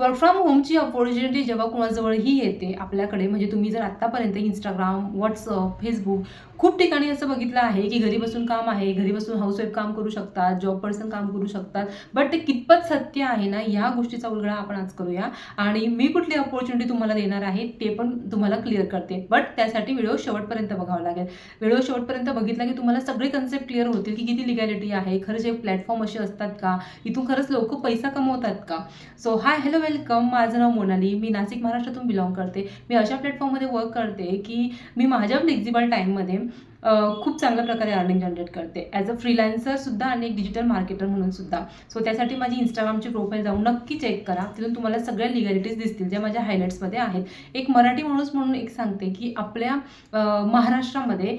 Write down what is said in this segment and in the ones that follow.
Work from होमची opportunity जेव्हा कोणाजवळही येते आपल्याकडे म्हणजे तुम्ही जर आत्तापर्यंत इंस्टाग्राम व्हॉट्सअप फेसबुक खूप ठिकाणी असं बघितलं आहे की घरी बसून काम आहे घरी बसून हाऊसवाईफ काम करू शकतात जॉब पर्सन काम करू शकतात बट ते कितपत सत्य आहे ना या गोष्टीचा उलगडा आपण आज करूया. आणि मी कुठली अपॉर्च्युनिटी तुम्हाला देणार आहे ते पण तुम्हाला क्लिअर करते. बट त्यासाठी व्हिडिओ शेवटपर्यंत बघावा लागेल. व्हिडिओ शेवटपर्यंत बघितला की तुम्हाला सगळे कन्सेप्ट क्लिअर होतील की किती लिगॅलिटी आहे खरंच हे प्लॅटफॉर्म असे असतात का इथून खरंच लोक पैसा कमवतात का? So hi hello welcome. माझं नाव मोनाली. मी नाशिक महाराष्ट्रातून बिलॉंग करते. मी अशा प्लॅटफॉर्ममध्ये वर्क करते की मी माझ्या फ्लेक्झिबल टाईममध्ये खूप चांगल्या प्रकारे अर्निंग जनरेट करते. ॲज अ फ्रीलान्सर सुद्धा आणि एक डिजिटल मार्केटर म्हणून सुद्धा. सो त्यासाठी माझी इंस्टाग्रामची प्रोफाईल जाऊन नक्की चेक करा. तिथून तुम्हाला सगळ्या लिगॅलिटीज दिसतील ज्या माझ्या हायलाईट्समध्ये आहेत. एक मराठी माणूस म्हणून एक सांगते की आपल्या महाराष्ट्रामध्ये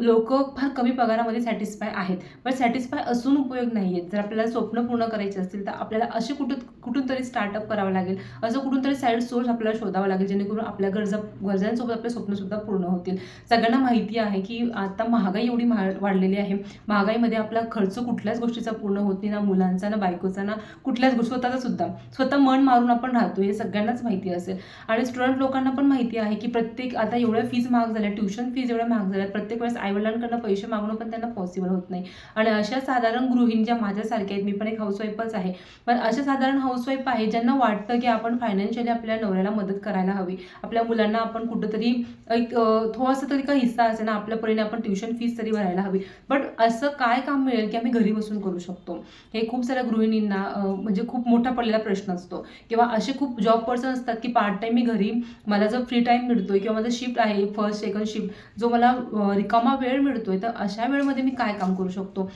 लोक फार कमी पगारामध्ये सॅटिस्फाय आहेत. पण सॅटिस्फाय असून उपयोग नाही आहेत जर आपल्याला स्वप्न पूर्ण करायचे असतील तर आपल्याला असे कुठं कुठून तरी स्टार्टअप करावं लागेल. असं कुठून तरी साईड सोर्स आपल्याला शोधावा लागेल जेणेकरून आपल्या गरजा गरजांसोबत आपले स्वप्नसुद्धा पूर्ण होतील. सगळ्यांना माहिती आहे की आता महागाई एवढी महा वाढलेली आहे. महागाईमध्ये आपला खर्च कुठल्याच गोष्टीचा पूर्ण होत नाही ना. मुलांचा ना बायकोचा ना कुठल्याच गोष्टी स्वतःचा सुद्धा. स्वतः मन मारून आपण राहतो हे सगळ्यांनाच माहिती असेल. आणि स्टुडंट लोकांना पण माहिती आहे की प्रत्येक आता एवढ्या फीज महाग झाल्या ट्युशन फीज एवढ्या महाग झाल्या प्रत्येक वेळेस आईवडिलांकडनं पैसे मागणं पण त्यांना पॉसिबल होत नाही. आणि अशा साधारण गृहिणी ज्या माझ्यासारख्या आहेत मी पण एक हाऊसवाईफच आहे. पण अशा साधारण हाऊसवाईफ आहे ज्यांना वाटतं की आपण फायनान्शियली आपल्या नवऱ्याला मदत करायला हवी. आपल्या मुलांना आपण कुठंतरी एक थोडासा तरी काही हिस्सा असेल ना आपल्यापर्यंत परीने आपण ट्युशन फीस तरी भरायला हवी. बट असं काय काम मिळेल की आम्ही घरी बसून करू शकतो? हे खूप साऱ्या गृहिणींना म्हणजे खूप मोठा पडलेला प्रश्न असतो. किंवा असे खूप जॉब पर्सन असतात की पार्ट टाईम मी घरी मला जर फ्री टाईम मिळतोय किंवा माझं शिफ्ट आहे फर्स्ट सेकंड शिफ्ट जो मला रिकामा वेळ मिळतोय तर अशा वेळेमध्ये मी काय काम करू शकतो?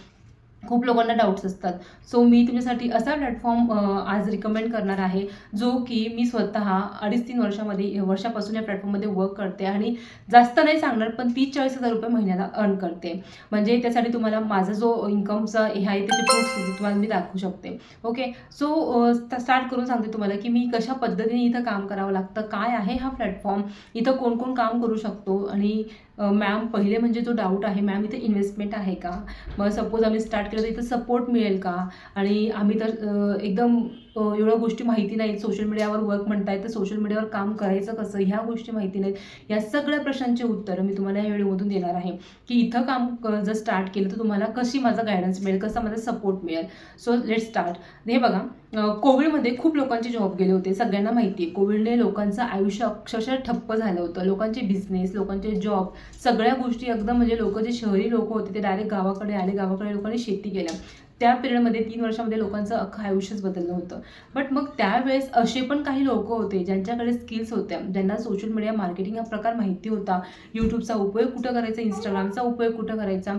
खूप लोकांना डाऊट्स असतात. सो मी तुमच्यासाठी असा प्लॅटफॉर्म आज रिकमेंड करणार आहे जो की मी स्वतः अडीच तीन वर्षामध्ये वर्षापासून या प्लॅटफॉर्ममध्ये वर्क करते आणि जास्त नाही सांगणार पण तीस चाळीस हजार रुपये महिन्याला अर्न करते. म्हणजे त्यासाठी तुम्हाला माझा जो इन्कमचा हे आहे त्याचे प्रूफ तुम्हाला मी दाखवू शकते. ओके सो स्टार्ट करून सांगते तुम्हाला की मी कशा पद्धतीने इथं काम करावं लागतं काय आहे हा प्लॅटफॉर्म इथं कोण कोण काम करू शकतो आणि मॅम पहिले म्हणजे जो डाऊट आहे मॅम इथे इन्व्हेस्टमेंट आहे का? मग सपोज आम्ही स्टार्ट केलं तर इथं सपोर्ट मिळेल का? आणि आम्ही तर एकदम एवढ्या गोष्टी माहिती नाहीत. सोशल मीडियावर वर्क म्हणताय तर सोशल मीडियावर काम करायचं कसं? ह्या गोष्टी माहिती नाहीत. या सगळ्या प्रश्नांचे उत्तरं मी तुम्हाला या व्हिडिओमधून देणार आहे. की इथं काम जर स्टार्ट केलं तर तुम्हाला कशी माझा गायडन्स मिळेल? कसा माझा सपोर्ट मिळेल? सो लेट स्टार्ट हे बघा कोविडमध्ये खूप लोकांचे जॉब गेले होते. सगळ्यांना माहिती आहे कोविडने लोकांचं आयुष्य अक्षरशः ठप्प झालं होतं. लोकांचे बिझनेस लोकांचे जॉब सगळ्या गोष्टी एकदम म्हणजे लोक जे शहरी लोक होते ते डायरेक्ट गावाकडे आले गावाकडे लोकांनी शेती केल्या त्या पिरियडमध्ये तीन वर्षामध्ये लोकांचं अख्खं आयुष्यच बदललं होतं. बट मग त्यावेळेस असे पण काही लोक होते ज्यांच्याकडे स्किल्स होत्या ज्यांना सोशल मीडिया मार्केटिंग हा प्रकार माहिती होता. यूट्यूबचा उपयोग कुठं करायचा इंस्टाग्रामचा उपयोग कुठं करायचा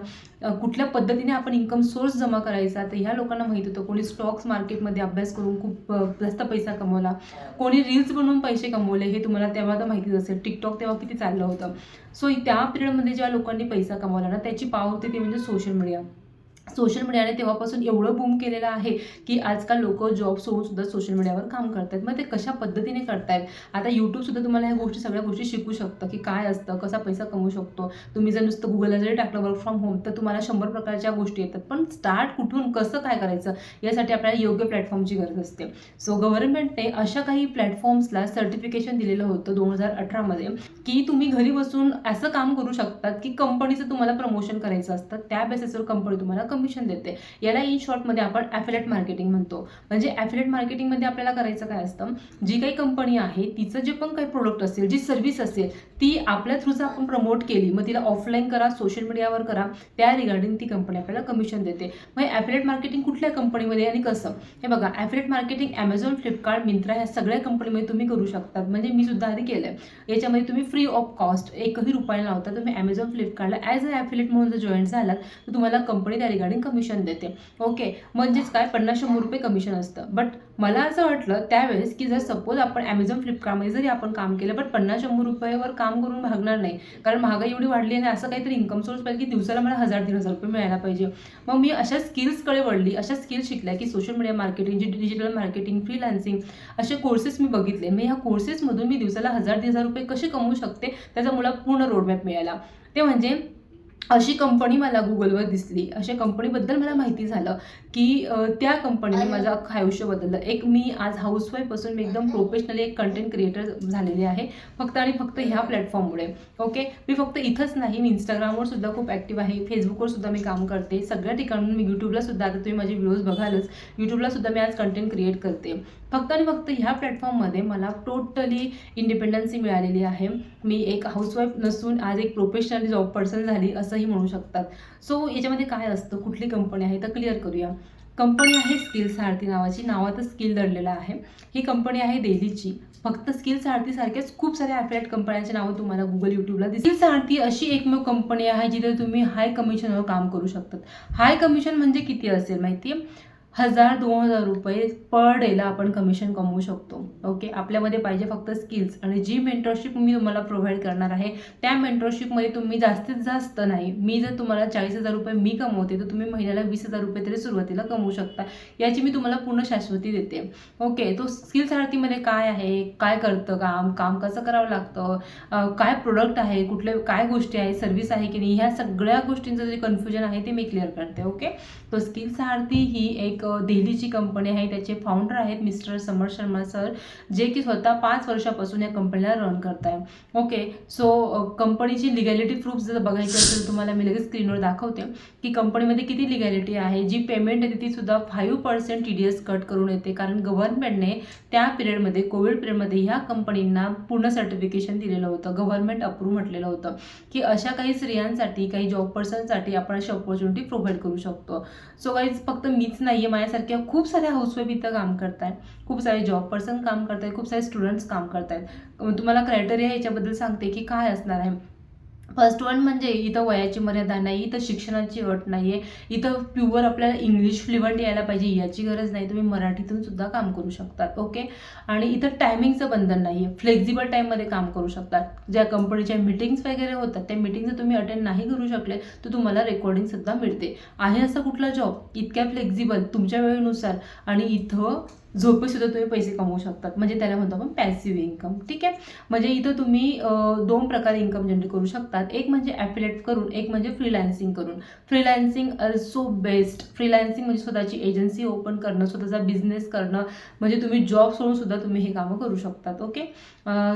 कुठल्या पद्धतीने आपण इन्कम सोर्स जमा करायचा तर ह्या लोकांना माहीत होतं. कोणी स्टॉक्स मार्केटमध्ये अभ्यास करून खूप जास्त पैसा कमवला. कोणी रील्स बनवून पैसे कमवले हे तुम्हाला तेव्हा तर माहितीच असेल. टिकटॉक तेव्हा किती चाललं होतं. सो त्या पिरियडमध्ये ज्या लोकांनी पैसा कमवला ना त्याची पावती होती म्हणजे सोशल मीडिया सोशल मीडियाने तेव्हापासून एवढं बूम केलेलं आहे की आजकाल लोक जॉब सोडून सुद्धा सोशल मीडियावर काम करतात मग ते कशा पद्धतीने करतायत? आता यूट्यूबसुद्धा तुम्हाला ह्या गोष्टी सगळ्या गोष्टी शिकू शकतं की काय असतं कसा पैसा कमवू शकतो. तुम्ही जर नुसतं गुगलला जरी टाकलं वर्क फ्रॉम होम तर तुम्हाला शंभर प्रकारच्या गोष्टी येतात. पण स्टार्ट कुठून कसं काय करायचं? यासाठी आपल्याला योग्य प्लॅटफॉर्मची गरज असते. सो गव्हर्नमेंटने अशा काही प्लॅटफॉर्म्सला सर्टिफिकेशन दिलेलं होतं दोन हजार अठरामध्ये की तुम्ही घरी बसून असं काम करू शकतात की कंपनीचं तुम्हाला प्रमोशन करायचं असतं. त्या बेसिसवर कंपनी तुम्हाला कमिशन देते. याला इन शॉर्टमध्ये आपण ॲफिलेट मार्केटिंग म्हणतो. म्हणजे ॲफिलेट मार्केटिंगमध्ये आपल्याला करायचं काय असतं? जी काही कंपनी आहे तिचं जे पण काही प्रोडक्ट असेल जी सर्व्हिस असेल ती आपल्या थ्रूच आपण प्रमोट केली मग तिला ऑफलाईन करा सोशल मीडियावर करा त्या रिगार्डिंग ती कंपनी आपल्याला कमिशन देते. मग ॲफिलेट मार्केटिंग कुठल्या कंपनीमध्ये आणि कसं? हे बघा affiliate marketing Amazon Flipkart Myntra ह्या सगळ्या कंपनीमध्ये तुम्ही करू शकतात. म्हणजे मी सुद्धा आधी केलं आहे याच्यामध्ये तुम्ही फ्री ऑफ कॉस्ट एकही रुपया लावता तुम्ही ॲमेझॉन फ्लिपकार्टला ॲज अ ॲफिलेट म्हणून जर जॉईन झालात तर तुम्हाला कंपनी त्या रिगार्डिंग कमिशन देते. ओके म्हणजेच काय? पन्नास शंभर रुपये कमिशन असतं. बट मला असं वाटलं त्यावेळेस की जर सपोज आपण ॲमेझॉन फ्लिपकार्टमध्ये जरी आपण काम केलं बट पन्नास शंभर रुपयावर काम करून भागणार नाही. कारण महागाई एवढी वाढली आहे आणि असं काहीतरी इन्कम सोर्स पाहिजे की दिवसाला मला हजार दीड हजार रुपये मिळायला पाहिजे. मग मी अशा स्किल्सकडे वळली. अशा स्किल्स शिकल्या की social media marketing digital marketing freelancing असे कोर्सेस मी बघितले. मी ह्या कोर्सेसमधून मी दिवसाला हजार दीड हजार रुपये कसे कमवू शकते? त्याचा मला पूर्ण रोडमॅप मिळाला. ते म्हणजे अशी कंपनी मला गुगलवर दिसली. अशा कंपनीबद्दल मला माहिती झालं की त्या कंपनीने माझं अख्खं आयुष्य बदललं. एक मी आज हाऊसवाईफ असून मी एकदम प्रोफेशनली एक कंटेंट क्रिएटर झालेले आहे फक्त आणि फक्त ह्या प्लॅटफॉर्ममुळे ओके मी फक्त इथंच नाही मी इंस्टाग्रामवर सुद्धा खूप ॲक्टिव्ह आहे फेसबुकवर सुद्धा मी काम करते. सगळ्या ठिकाणून मी यूट्यूबला सुद्धा आता तुम्ही माझे व्हिडिओज बघालच. यूट्यूबला सुद्धा मी आज कंटेंट क्रिएट करते. फक्त आणि फक्त ह्या प्लॅटफॉर्ममध्ये मला टोटली इंडिपेंडन्सी मिळालेली आहे. मी एक हाऊसवाईफ नसून आज एक प्रोफेशनल जॉब पर्सन झाली असंही म्हणू शकतात. सो याच्यामध्ये काय असतं? कुठली कंपनी आहे? तर क्लिअर करूया. कंपनी आहे स्किल सारथी नावाची. नावातच स्किल दडलेलं आहे. ही कंपनी आहे दिल्लीची फक्त स्किल सारथी सारख्याच खूप साऱ्या ॲफिलेट कंपन्यांची नावं तुम्हाला गुगल यूट्यूबला दिसतील. सारथी अशी एकमेव कंपनी आहे जिथे तुम्ही हाय कमिशनवर काम करू शकतात. हाय कमिशन म्हणजे किती असेल माहिती आहे हजार दोन हजार रुपये पर डेला आपण कमिशन कमवू शकतो. ओके आपल्यामध्ये पाहिजे फक्त स्किल्स आणि जी मेंटरशिप मी तुम्हाला प्रोव्हाइड करणार आहे त्या मेंटरशिपमध्ये तुम्ही जास्तीत जास्त नाही मी जर तुम्हाला चाळीस हजार रुपये मी कमवते तर तुम्ही महिन्याला वीस हजार रुपये तरी सुरुवातीला कमवू शकता. याची मी तुम्हाला पूर्ण शाश्वती देते. ओके तो स्किल आरतीमध्ये काय आहे? काय करतं काम? काम कसं करावं लागतं? काय प्रोडक्ट आहे? कुठले काय गोष्टी आहे? सर्व्हिस आहे की नाही? ह्या सगळ्या गोष्टींचं जे कन्फ्युजन आहे ते मी क्लिअर करते. ओके तो स्किल्स आरती ही एक दिल्लीची कंपनी आहे त्याचे फाउंडर आहेत मिस्टर समर शर्मा सर जे की स्वतः पाच वर्षापासून या कंपनीला रन करत आहे ओके सो कंपनीची लिगॅलिटी प्रूफ जर बघायची असेल तुम्हाला मी लगेच स्क्रीनवर दाखवते की कंपनीमध्ये किती लिगॅलिटी आहे जी पेमेंट येते ती सुद्धा five percent T D S cut करून येते. कारण गव्हर्नमेंटने त्या पिरियडमध्ये कोविड पिरियडमध्ये ह्या कंपनींना पूर्ण सर्टिफिकेशन दिलेलं होतं. गव्हर्नमेंट अप्रूव्ह म्हटलेलं होतं की अशा काही स्त्रियांसाठी काही जॉब पर्सनसाठी आपण अशी ऑपॉर्च्युनिटी प्रोव्हाइड करू शकतो. सो काही फक्त मीच नाही आहे माझ्यासारख्या खूप साऱ्या हाऊसवाईफ इथं काम करतात खूप सारे जॉब पर्सन काम करत आहेत खूप सारे स्टुडंट्स काम करत आहेत तुम्हाला क्रायटेरिया याच्याबद्दल सांगते की काय असणार आहे. फर्स्ट वन म्हणजे इथं वयाची मर्यादा नाही इथं शिक्षणाची अट नाही आहे इथं प्युअर आपल्याला इंग्लिश फ्लुएंट यायला पाहिजे याची गरज नाही. तुम्ही मराठीतून सुद्धा काम करू शकतात ओके आणि इथं टायमिंगचं बंधन नाही आहे फ्लेक्झिबल टाईममध्ये काम करू शकतात. ज्या कंपनीच्या मीटिंग्स वगैरे होतात त्या मीटिंग जर तुम्ही अटेंड नाही करू शकले तर तुम्हाला रेकॉर्डिंगसुद्धा मिळते. आहे असा कुठला जॉब इतक्या फ्लेक्झिबल तुमच्या वेळेनुसार. आणि इथं झोपेसुद्धा तुम्ही पैसे कमवू शकतात. म्हणजे त्याला म्हणतो आपण पॅसिव्ह इन्कम ठीक आहे? म्हणजे इथं तुम्ही दोन प्रकारे इन्कम जनरेट करू शकतात. एक म्हणजे ॲफिलेट करून एक म्हणजे फ्रीलान्सिंग करून. फ्रीलान्सिंग अल्सो बेस्ट फ्रीलान्सिंग म्हणजे स्वतःची एजन्सी ओपन करणं स्वतःचा बिझनेस करणं. म्हणजे तुम्ही जॉब सोडून सुद्धा तुम्ही हे कामं करू शकतात. ओके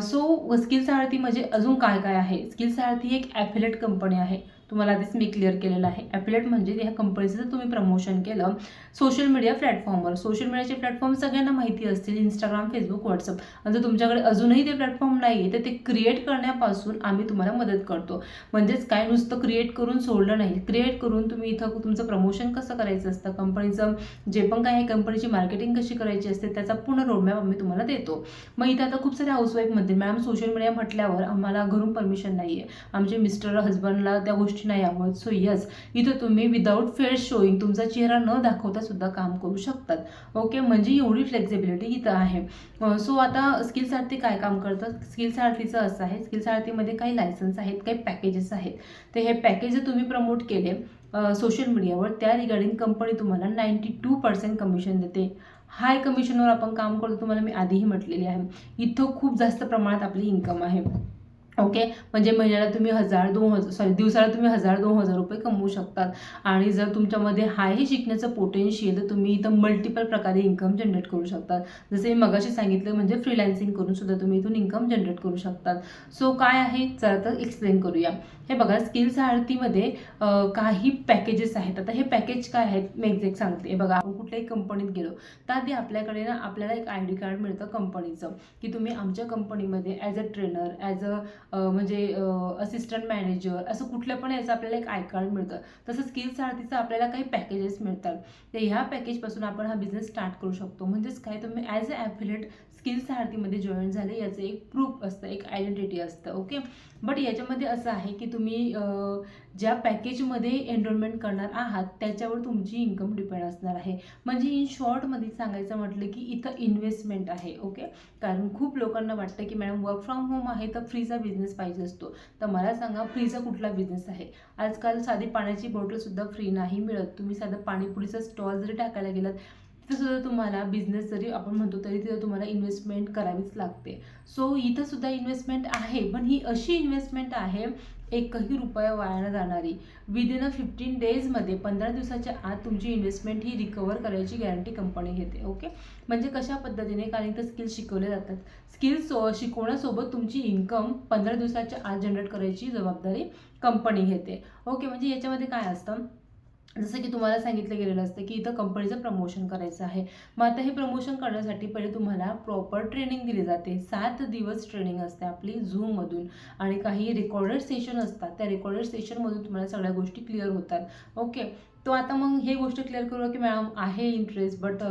सो स्किल सारथी म्हणजे अजून काय काय आहे स्किल सारथी एक ॲफिलेट कंपनी आहे. तुम्हाला आधीच मी क्लिअर केलेलं आहे. ॲफिलेट म्हणजे ह्या कंपनीचं जर तुम्ही प्रमोशन केलं सोशल मीडिया प्लॅटफॉर्मवर सोशल मीडियाचे प्लॅटफॉर्म सगळ्यांना माहिती असतील इंस्टाग्राम फेसबुक व्हॉट्सअप आणि जर तुमच्याकडे अजूनही ते प्लॅटफॉर्म नाही आहे तर ते क्रिएट करण्यापासून आम्ही तुम्हाला मदत करतो. म्हणजेच काय नुसतं क्रिएट करून सोडलं नाही. क्रिएट करून तुम्ही इथं तुमचं प्रमोशन कसं करायचं असतं? कंपनीचं जे पण काय आहे कंपनीची मार्केटिंग कशी करायची असते त्याचा पूर्ण रोडमॅप आम्ही तुम्हाला देतो. मग इथं आता खूप सारे हाऊसवाईफ म्हणतील मॅडम सोशल मीडिया म्हटल्यावर आम्हाला घरून परमिशन नाही आहे आमचे मिस्टर हजबंडला त्या गोष्टी नाही आवडत सो यस इथं तुम्ही विदाऊट फेस शोईंग तुमचा चेहरा न दाखवता सुद्धा काम करू शकतात. ओके म्हणजे एवढी फ्लेक्झिबिलिटी इथं आहे. सो आता स्किल सारथी काय काम करतं? स्किल सारथीचं असं आहे. स्किल सारथीमध्ये काही लायसन्स आहेत काही पॅकेजेस आहेत. तर हे पॅकेज जर तुम्ही प्रमोट केले सोशल मीडियावर त्या रिगार्डिंग कंपनी तुम्हाला नाईंटी टू पर्सेंट कमिशन देते हाय कमिशनवर आपण काम करतो तुम्हाला मी आधीही म्हटलेली आहे. इथं खूप जास्त प्रमाणात आपली इन्कम आहे. ओके? म्हणजे महिन्याला तुम्ही हजार दोन हजार सॉरी दिवसाला तुम्ही हजार दोन हजार रुपये कमवू शकतात. आणि जर तुमच्यामध्ये हाय शिकण्याचं पोटेन्शियल तर तुम्ही इथं मल्टिपल प्रकारे इन्कम जनरेट करू शकतात. जसे मी मगाशी सांगितलं म्हणजे फ्रीलान्सिंग करून सुद्धा तुम्ही इथून इन्कम जनरेट करू शकतात. सो काय आहे? चला तर एक्सप्लेन करूया. हे बघा स्किल्स आरतीमध्ये काही पॅकेजेस आहेत. आता हे पॅकेज काय आहेत? मी एक्झॅक्ट सांगते. हे बघा आपण कुठल्याही कंपनीत गेलो तर आधी आपल्याकडे ना आपल्याला एक आय डी कार्ड मिळतं कंपनीचं की तुम्ही आमच्या कंपनीमध्ये as a trainer as a म्हणजे असिस्टंट मॅनेजर असं कुठल्या पण याचं आपल्याला एक आय कार्ड मिळतं. तसं स्किल सारथीचं आपल्याला काही पॅकेजेस मिळतात. तर ह्या पॅकेजपासून आपण हा बिझनेस स्टार्ट करू शकतो. म्हणजेच काय तुम्ही ॲज अ ॲफिलेट स्किल्स आरतीमध्ये जॉईन झाले याचं एक प्रूफ असतं एक आयडेंटिटी असतं ओके बट याच्यामध्ये असं आहे की तुम्ही ज्या पॅकेजमध्ये एनरोलमेंट करणार आहात त्याच्यावर तुमची इन्कम डिपेंड असणार आहे. म्हणजे इन शॉर्टमध्ये सांगायचं म्हटलं की इथं इन्व्हेस्टमेंट आहे ओके कारण खूप लोकांना वाटतं की मॅडम वर्क फ्रॉम होम आहे तर फ्रीचा बिझनेस पाहिजे असतो. तर मला सांगा फ्रीचा कुठला बिझनेस आहे? आजकाल साधी पाण्याची बॉटलसुद्धा फ्री नाही मिळत. तुम्ही साधं पाणीपुरीचा स्टॉल जरी टाकायला गेलात तिथंसुद्धा तुम्हाला बिझनेस जरी आपण म्हणतो तरी तिथं तुम्हाला इन्व्हेस्टमेंट करावीच लागते. सो इथंसुद्धा इन्व्हेस्टमेंट आहे पण ही अशी इन्व्हेस्टमेंट आहे एकही रुपया वाया जाणारी. विदिन अ फिफ्टीन डेजमध्ये पंधरा दिवसाच्या आत तुमची इन्व्हेस्टमेंट ही रिकवर करायची गॅरंटी कंपनी घेते ओके म्हणजे कशा पद्धतीने? कारण इथं स्किल्स शिकवले जातात. स्किल्स शिकवण्यासोबत तुमची इन्कम पंधरा दिवसाच्या आत जनरेट करायची जबाबदारी कंपनी घेते. ओके म्हणजे याच्यामध्ये काय असतं? जसं की तुम्हाला सांगितलं गेलेलं असतं की इथं कंपनीचं प्रमोशन करायचं आहे. मग आता हे प्रमोशन करण्यासाठी पहिले तुम्हाला प्रॉपर ट्रेनिंग दिली जाते. सात दिवस ट्रेनिंग असते आपली झूममधून आणि काही रेकॉर्डेड सेशन असतात. त्या रेकॉर्डेड सेशनमधून तुम्हाला सगळ्या गोष्टी क्लिअर होतात. ओके तो आता मग हे गोष्ट क्लिअर करू की मॅडम आहे इंटरेस्ट बट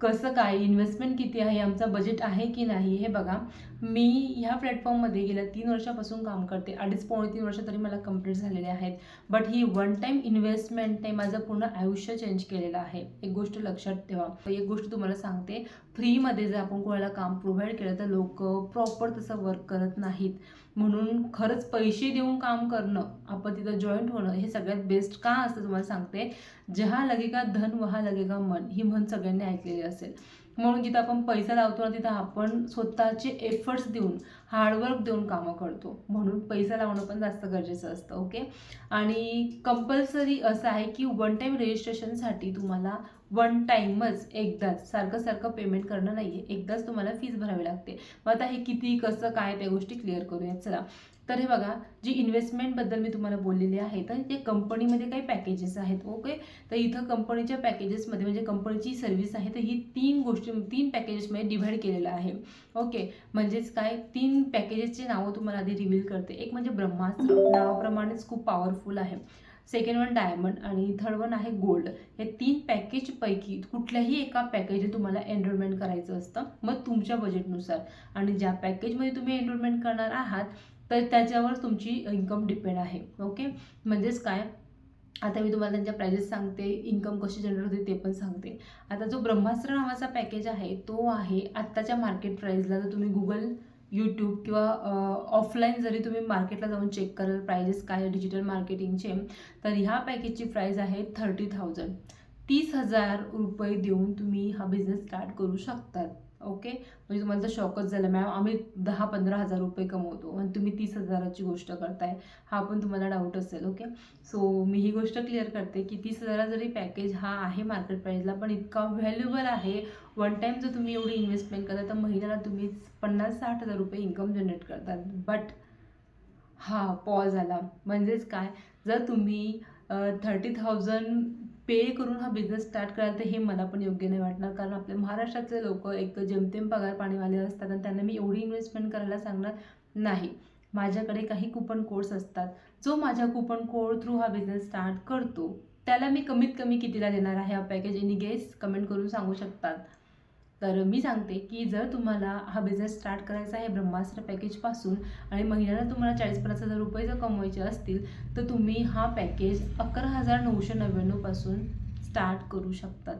कसं काय इन्व्हेस्टमेंट किती आहे आमचं बजेट आहे की नाही हे बघा. मी ह्या प्लॅटफॉर्ममध्ये गेल्या तीन वर्षापासून काम करते. अडीच पावणे तीन वर्ष तरी मला कंप्लीट झालेले आहेत. बट ही वन टाईम इन्व्हेस्टमेंटने माझं पूर्ण आयुष्य चेंज केलेलं आहे. एक गोष्ट लक्षात ठेवा. एक गोष्ट तुम्हाला सांगते. फ्रीमध्ये जर आपण कोणाला काम प्रोव्हाइड केलं तर लोक प्रॉपर तसं वर्क करत नाहीत. म्हणून खरंच पैसे देऊन काम करणं आपण तिथं जॉईंट होणं हे सगळ्यात बेस्ट का असतं तुम्हाला सांगते. जहा लगेगा धन वहा लगेगा मन ही म्हण सगळ्यांनी ऐकलेली असेल. म्हणून जिथं आपण पैसा लावतो ना तिथं आपण स्वतःचे एफर्ट्स देऊन हार्डवर्क देऊन कामं करतो. म्हणून पैसा लावणं पण जास्त गरजेचं असतं ओके आणि कंपल्सरी असं आहे की वन टाईम रजिस्ट्रेशनसाठी तुम्हाला वन टाईमच एकदाच सारखं सारखं पेमेंट करणं नाही आहे एकदाच तुम्हाला फीज भरावी लागते. मग आता हे किती कसं काय त्या गोष्टी क्लिअर करूयात चला. तर हे बघा जी इन्व्हेस्टमेंटबद्दल मी तुम्हाला बोललेली आहे तर ते कंपनीमध्ये काही पॅकेजेस आहेत ओके तर इथं कंपनीच्या पॅकेजेसमध्ये म्हणजे कंपनीची सर्व्हिस आहे तर ही तीन गोष्टी तीन पॅकेजेसमध्ये डिव्हाइड केलेलं आहे ओके म्हणजेच काय? तीन पॅकेजेसचे नावं तुम्हाला आधी रिव्हील करते. एक म्हणजे ब्रह्मास्त्र नावाप्रमाणेच खूप पॉवरफुल आहे. सेकंड वन डायमंड आणि थर्ड वन आहे गोल्ड हे तीन पॅकेजपैकी कुठल्याही एका पॅकेज तुम्हाला एनरोलमेंट करायचं असतं मग तुमच्या बजेटनुसार आणि ज्या पॅकेजमध्ये तुम्ही एनरोलमेंट करणार आहात तर त्याच्यावर तुमची इन्कम डिपेंड आहे. ओके म्हणजेच काय? आता मी तुम्हाला त्यांच्या प्राइजेस सांगते इन्कम कशी जनरेट होते ते पण सांगते. आता जो ब्रह्मास्त्र नावाचा पॅकेज आहे तो आहे आत्ताच्या मार्केट प्राईजला जर तुम्ही गुगल यूट्यूब किंवा ऑफलाईन जरी तुम्ही मार्केटला जाऊन चेक कराल प्राइजेस काय आहे डिजिटल मार्केटिंगचे तर ह्या पॅकेजची प्राईज आहे थर्टी थाउजंड तीस हजार रुपये देऊन तुम्ही हा बिझनेस स्टार्ट करू शकतात. ओके म्हणजे तुम्हाला तर शॉकच झाला. मॅम आम्ही दहा पंधरा हजार रुपये कमवतो आणि तुम्ही तीस हजाराची गोष्ट करताय. हा पण तुम्हाला डाऊट असेल ओके सो मी ही गोष्ट क्लिअर करते की तीस हजारा जरी पॅकेज हा आहे मार्केट प्राईजला पण इतका व्हॅल्युबल आहे. वन टाईम जर तुम्ही एवढी इन्व्हेस्टमेंट करता तर महिन्याला तुम्ही पन्नास साठ हजार रुपये इन्कम जनरेट करतात. बट हा पॉज आला. म्हणजेच काय? जर तुम्ही थर्टी थाउजंड पे करून हा बिझनेस स्टार्ट कराल तर हे मला पण योग्य नाही वाटणार. कारण आपल्या महाराष्ट्रातले लोक एक जेमतेम पगार पाणीवाले असतात आणि त्यांना मी एवढी इन्व्हेस्टमेंट करायला सांगणार नाही. माझ्याकडे काही कुपन कोड्स असतात. जो माझ्या कुपन कोड थ्रू हा बिझनेस स्टार्ट करतो त्याला मी कमीत कमी कितीला देणार आहे हा पॅकेज एनी गेस कमेंट करून सांगू शकतात. तर मी सांगते की जर तुम्हाला हा बिझनेस स्टार्ट करायचा आहे ब्रह्मास्त्र पॅकेजपासून आणि महिन्याला तुम्हाला चाळीस पन्नास हजार रुपये जर कमवायचे असतील तर तुम्ही हा पॅकेज अकरा हजार नऊशे नव्याण्णवपासून स्टार्ट करू शकतात.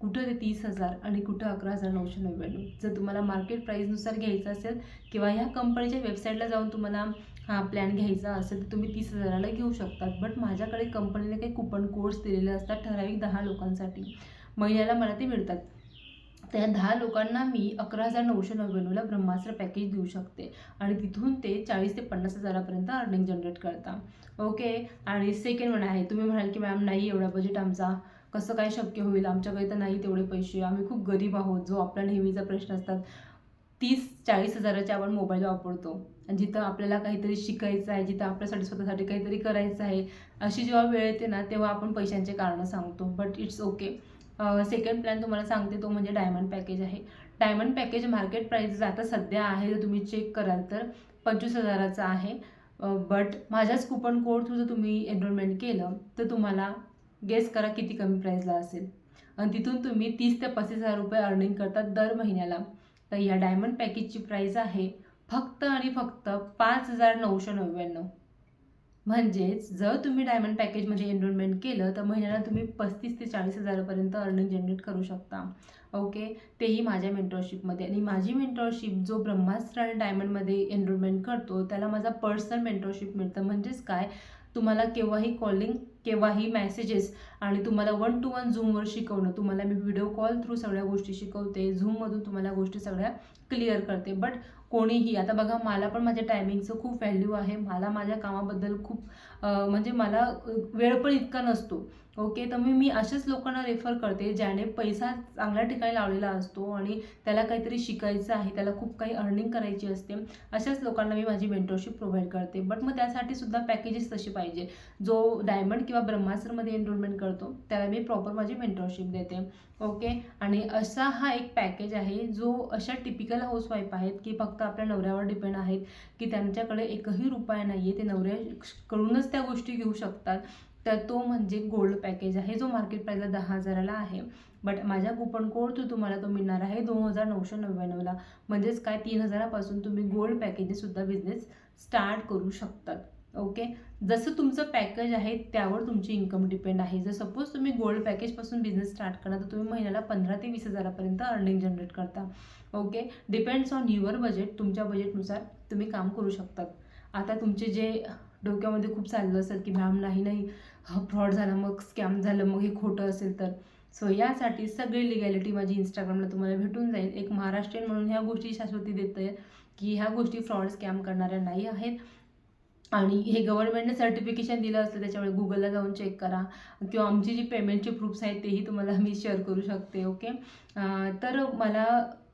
कुठं ते तीस हजार आणि कुठं अकरा हजार नऊशे नव्याण्णव. जर तुम्हाला मार्केट प्राईजनुसार घ्यायचं असेल किंवा ह्या कंपनीच्या वेबसाईटला जाऊन तुम्हाला हा प्लॅन घ्यायचा असेल तर तुम्ही तीस हजाराला घेऊ शकतात. बट माझ्याकडे कंपनीने काही कुपन कोड्स दिलेले असतात ठराविक दहा लोकांसाठी. महिन्याला मला ते मिळतात. त्या दहा लोकांना मी अकरा हजार नऊशे नव्याण्णवला ब्रह्मास्त्र पॅकेज देऊ शकते. आणि तिथून ते चाळीस ते पन्नास हजारापर्यंत अर्निंग जनरेट करता. ओके आणि सेकंड म्हणा आहे तुम्ही म्हणाल की मॅम नाही एवढा बजेट आमचा. कसं काय शक्य होईल? आमच्याकडे तर नाही तेवढे पैसे. आम्ही खूप गरीब आहोत जो आपला नेहमीचा प्रश्न असतात. तीस चाळीस हजाराचे आपण मोबाईल वापरतो. आणि जिथं आपल्याला काहीतरी शिकायचं आहे जिथं आपल्यासाठी स्वतःसाठी काहीतरी करायचं आहे अशी जेव्हा वेळ येते ना तेव्हा आपण पैशांचे कारणं सांगतो. But it's okay second plan तुम्हाला सांगते तो म्हणजे डायमंड पॅकेज आहे. डायमंड पॅकेज मार्केट प्राईज आता सध्या आहे जर तुम्ही चेक कराल तर पंचवीस हजाराचा आहे. बट माझ्याच कुपन कोड थ्रू जर तुम्ही एनरोलमेंट केलं तर तुम्हाला गेस करा किती कमी प्राईजला असेल. आणि तिथून तुम्ही तीस ते पस्तीस हजार रुपये अर्निंग करतात दर महिन्याला. तर या डायमंड पॅकेजची प्राईज आहे फक्त आणि फक्त पाच हजार नऊशे नव्याण्णव. म्हणजेच जर तुम्ही डायमंड पॅकेजमध्ये एनरोलमेंट केलं तर महिन्याला तुम्ही पस्तीस ते चाळीस हजारापर्यंत अर्निंग जनरेट करू शकता. ओके तेही माझ्या मेंटरशिपमध्ये आणि माझी मेंटरशिप जो ब्रह्मास्त्र आणि डायमंडमध्ये एनरोलमेंट करतो त्याला माझा पर्सनल मेंटरशिप मिळतं. म्हणजेच काय? तुम्हाला केव्हाही कॉलिंग केव्हाही मेसेजेस आणि तुम्हाला वन टू वन झूमवर शिकवणं तुम्हाला मी व्हिडिओ कॉल थ्रू सगळ्या गोष्टी शिकवते. झूममधून तुम्हाला गोष्टी सगळ्या क्लिअर करते. बट कोणीही. आता बघा मला पण माझ्या टायमिंगचं खूप व्हॅल्यू आहे. मला माझ्या कामाबद्दल खूप म्हणजे मला वेळ पण इतका नसतो. ओके? तर मी मी अशाच लोकांना रेफर करते ज्याने पैसा चांगल्या ठिकाणी लावलेला असतो आणि त्याला काहीतरी शिकायचं आहे त्याला खूप काही अर्निंग करायची असते. अशाच लोकांना मी माझी मेंटरशिप प्रोव्हाइड करते. बट मग त्यासाठी सुद्धा पॅकेजेस तसे पाहिजे. जो डायमंड किंवा ब्रह्मास्त्रमध्ये एनरोलमेंट करतो त्याला मी प्रॉपर माझी मेंटरशिप देते. ओके? आणि असा हा एक पॅकेज आहे जो अशा टिपिकल हाऊसवाईफ आहेत की फक्त आपल्या नवऱ्यावर डिपेंड आहेत की त्यांच्याकडे एकही रुपया नाही आहे ते नवऱ्याकडूनच त्या गोष्टी घेऊ शकतात तर तो म्हणजे गोल्ड पॅकेज आहे जो मार्केट प्राईजला दहा हजाराला आहे. बट माझ्या कुपन कोड थ्रू तुम्हाला तो मिळणार आहे दोन हजार नऊशे नव्याण्णवला म्हणजेच काय तीन हजारापासून तुम्ही गोल्ड पॅकेजसुद्धा बिझनेस स्टार्ट करू शकतात. ओके जसं तुमचं पॅकेज आहे त्यावर तुमची इन्कम डिपेंड आहे. जर सपोज तुम्ही गोल्ड पॅकेजपासून बिझनेस स्टार्ट करा तर तुम्ही महिन्याला पंधरा ते वीस हजारापर्यंत अर्निंग जनरेट करता. Okay depends on your budget तुमच्या बजेटनुसार तुम्ही काम करू शकतात. आता तुमचे जे डोक्यामध्ये खूप चाललं असेल की मॅम नाही नाही फ्रॉड झाला मग स्कॅम झालं मग हे खोटं असेल तर. सो यासाठी सगळी लिगॅलिटी माझी इंस्टाग्रामला तुम्हाला भेटून जाईल. एक महाराष्ट्रीयन म्हणून ह्या गोष्टी शाश्वती देते की ह्या गोष्टी फ्रॉड स्कॅम करणाऱ्या नाही आहेत. आणि हे गव्हर्नमेंटने सर्टिफिकेशन दिलं असतं त्याच्यामुळे गुगलला जाऊन चेक करा. किंवा आमची जी पेमेंटचे प्रूफ्स आहेत तेही तुम्हाला मी शेअर करू शकते ओके तर मला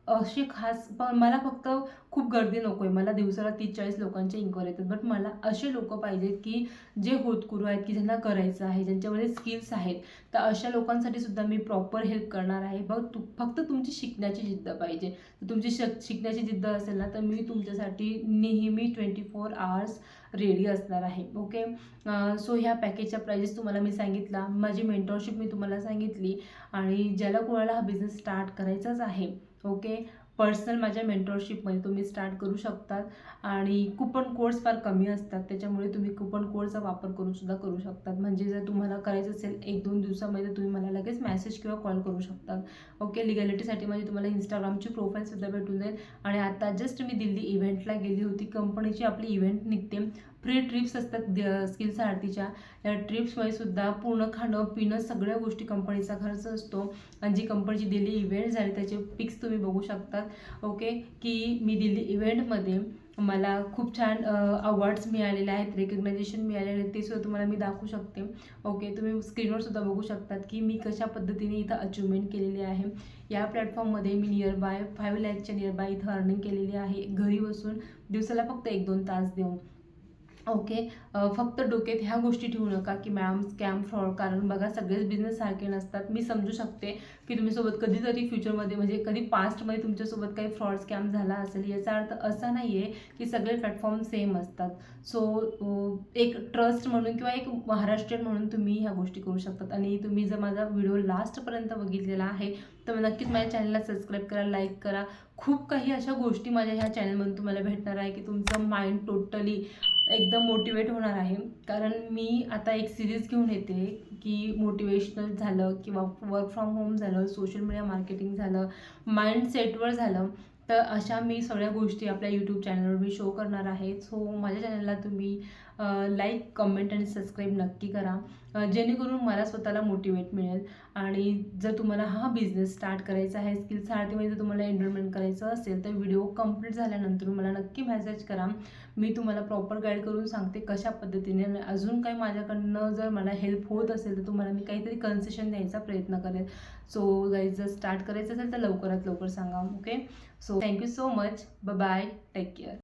अशी खास पण मला फक्त खूप गर्दी नको आहे मला दिवसाला तीस चाळीस लोकांचे इन्क्वायरी येतात. बट मला असे लोक पाहिजेत की जे होतकुरू आहेत की ज्यांना करायचं आहे ज्यांच्यामध्ये स्किल्स आहेत तर अशा लोकांसाठी सुद्धा मी प्रॉपर हेल्प करणार आहे. बघ तू फक्त तुमची शिकण्याची जिद्द पाहिजे. तर तुमची शक शिकण्याची जिद्द असेल ना तर मी तुमच्यासाठी नेहमी ट्वेंटी फोर आवर्स रेडी असणार आहे. ओके सो ह्या पॅकेजच्या प्राइजेस तुम्हाला मी सांगितला. माझी मेंटॉरशिप मी तुम्हाला सांगितली. आणि ज्याला कोणाला हा बिझनेस स्टार्ट करायचाच आहे ओके? पर्सनल माझ्या मेंटरशिपमध्ये तुम्ही स्टार्ट करू शकतात आणि कुपन कोड्स फार कमी असतात. त्याच्यामुळे तुम्ही कुपन कोडचा वापर करून सुद्धा करू शकतात. म्हणजे जर तुम्हाला करायचं असेल एक दोन दिवसामध्ये तुम्ही मला लगेच मेसेज किंवा कॉल करू शकतात. ओके? लिगॅलिटीसाठी म्हणजे तुम्हाला इंस्टाग्रामची प्रोफाईलसुद्धा भेटून जाईल. आणि आता जस्ट मी दिल्ली इव्हेंटला गेली होती. कंपनीची आपली इव्हेंट निघते. फ्री ट्रिप्स असतात स्किल्स आरतीच्या या ट्रिप्समध्ये सुद्धा पूर्ण खाणं पिणं सगळ्या गोष्टी कंपनीचा खर्च असतो. आणि जी कंपनीची दिल्ली इव्हेंट झाली त्याचे पिक्स तुम्ही बघू शकतात. ओके की मी दिल्ली इव्हेंटमध्ये मला खूप छान अवॉर्ड्स मिळालेले आहेत रेकग्नायझेशन मिळालेले आहेत ते सुद्धा तुम्हाला मी दाखवू शकते. ओके तुम्ही स्क्रीनवर सुद्धा बघू शकतात की मी कशा पद्धतीने इथं अचिव्हमेंट केलेली आहे. या प्लॅटफॉर्ममध्ये मी नियर बाय फाईव्ह लॅकच्या नियर बाय इथं अर्निंग केलेली आहे. घरी बसून दिवसाला फक्त एक दोन तास देऊन. ओके? फक्त डोक्यात ह्या गोष्टी ठेवू नका की मॅम स्कॅम फ्रॉड कारण बघा सगळेच बिझनेस सारखे नसतात. मी समजू शकते की तुमच्यासोबत कधीतरी फ्युचरमध्ये म्हणजे कधी पास्टमध्ये तुमच्यासोबत काही फ्रॉड स्कॅम झाला असेल याचा अर्थ असा नाही आहे की सगळे प्लॅटफॉर्म सेम असतात. सो एक ट्रस्ट म्हणून किंवा एक महाराष्ट्रीयन म्हणून तुम्ही ह्या गोष्टी करू शकतात. आणि तुम्ही जर माझा व्हिडिओ लास्टपर्यंत बघितलेला आहे तर नक्कीच माझ्या चॅनलला सबस्क्राईब करा लाईक करा. खूप काही अशा गोष्टी माझ्या ह्या चॅनलमधून तुम्हाला भेटणार आहे की तुमचं माइंड टोटली एकदम मोटिवेट होणार आहे. कारण मी आता एक सिरीज घेऊन येते की मोटिवेशनल झालं किंवा वर्क फ्रॉम होम झालं सोशल मीडिया मार्केटिंग झालं माइंडसेटवर झालं तर अशा मी सगळ्या गोष्टी आपल्या यूट्यूब चॅनलवर मी शो करणार आहे. सो माझ्या चॅनलला तुम्ही लाईक कमेंट आणि सबस्क्राईब नक्की करा. जेणेकरून मला स्वतःला मोटिवेट मिळेल. आणि जर तुम्हाला हा बिझनेस स्टार्ट करायचा आहे स्किल्स आरतीमध्ये जर तुम्हाला एनरोलमेंट करायचं असेल तर व्हिडिओ कंप्लीट झाल्यानंतर मला नक्की मेसेज करा. मी तुम्हाला प्रॉपर गाईड करून सांगते कशा पद्धतीने. अजून काही माझ्याकडनं जर मला हेल्प होत असेल तर तुम्हाला मी काहीतरी कन्सेशन द्यायचा प्रयत्न करेल. सो गाईज जर स्टार्ट करायचं असेल तर लवकरात लवकर सांगा okay so thank you so much bye take care